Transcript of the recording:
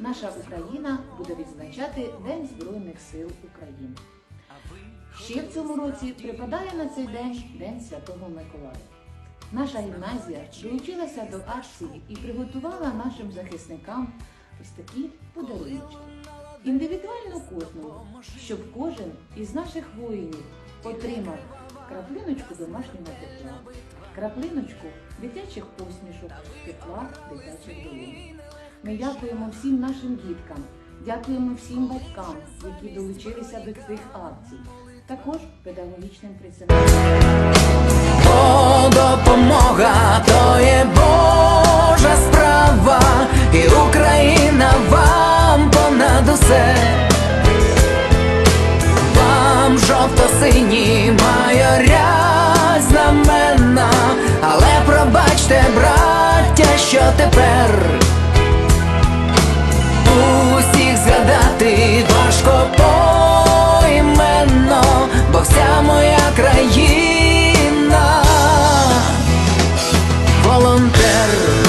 Україна буде відзначати День Збройних сил України. Ще в цьому році припадає на цей день День Святого Миколая. Наша гімназія долучилася до акції і приготувала нашим захисникам ось такі подарунки. Індивідуально кожному, щоб кожен із наших воїнів отримав краплиночку домашнього тепла, краплиночку дитячих посмішок, тепла дитячих долонь. Ми дякуємо всім нашим діткам, дякуємо всім батькам, які долучилися до цих акцій, також педагогічним працівникам. Бо допомога то є Божа справа, і Україна вам понад усе. Вам жовто-сині майорять знамена, але пробачте, браття, що тепер I'm better.